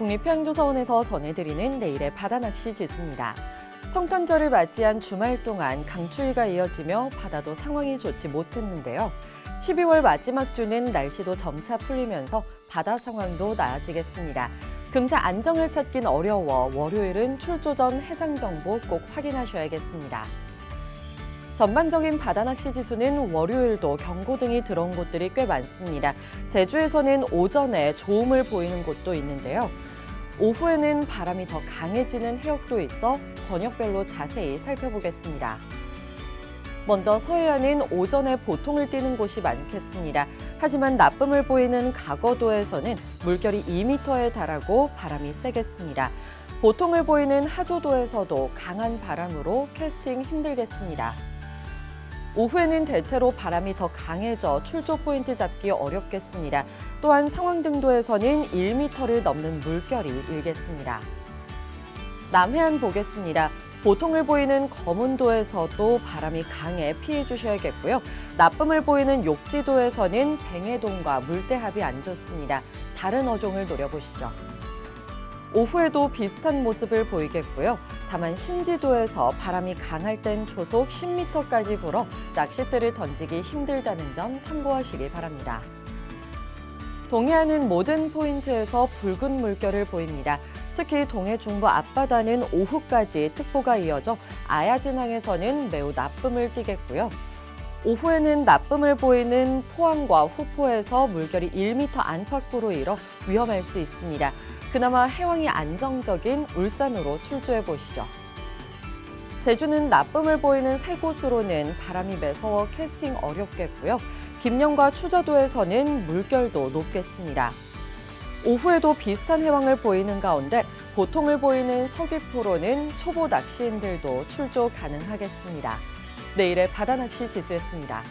국립해양조사원에서 전해드리는 내일의 바다낚시 지수입니다. 성탄절을 맞이한 주말 동안 강추위가 이어지며 바다도 상황이 좋지 못했는데요. 12월 마지막 주는 날씨도 점차 풀리면서 바다 상황도 나아지겠습니다. 금세 안정을 찾긴 어려워 월요일은 출조 전 해상 정보 꼭 확인하셔야겠습니다. 전반적인 바다낚시 지수는 월요일도 경고등이 들어온 곳들이 꽤 많습니다. 제주에서는 오전에 좋음을 보이는 곳도 있는데요. 오후에는 바람이 더 강해지는 해역도 있어 번역별로 자세히 살펴보겠습니다. 먼저 서해안은 오전에 보통을 띠는 곳이 많겠습니다. 하지만 나쁨을 보이는 가거도에서는 물결이 2m에 달하고 바람이 세겠습니다. 보통을 보이는 하조도에서도 강한 바람으로 캐스팅 힘들겠습니다. 오후에는 대체로 바람이 더 강해져 출조 포인트 잡기 어렵겠습니다. 또한 상황 등도에서는 1m를 넘는 물결이 일겠습니다. 남해안 보겠습니다. 보통을 보이는 거문도에서도 바람이 강해 피해 주셔야겠고요. 나쁨을 보이는 욕지도에서는 뱅해동과 물대합이 안 좋습니다. 다른 어종을 노려보시죠. 오후에도 비슷한 모습을 보이겠고요. 다만 신지도에서 바람이 강할 땐 초속 10m까지 불어 낚싯대를 던지기 힘들다는 점 참고하시기 바랍니다. 동해안은 모든 포인트에서 붉은 물결을 보입니다. 특히 동해 중부 앞바다는 오후까지 특보가 이어져 아야진항에서는 매우 나쁨을 띠겠고요. 오후에는 나쁨을 보이는 포항과 후포에서 물결이 1m 안팎으로 일어 위험할 수 있습니다. 그나마 해왕이 안정적인 울산으로 출조해 보시죠. 제주는 나쁨을 보이는 세 곳으로는 바람이 매서워 캐스팅 어렵겠고요. 김영과 추자도에서는 물결도 높겠습니다. 오후에도 비슷한 해왕을 보이는 가운데 보통을 보이는 서귀포로는 초보 낚시인들도 출조 가능하겠습니다. 내일의 바다 낚시 지수였습니다.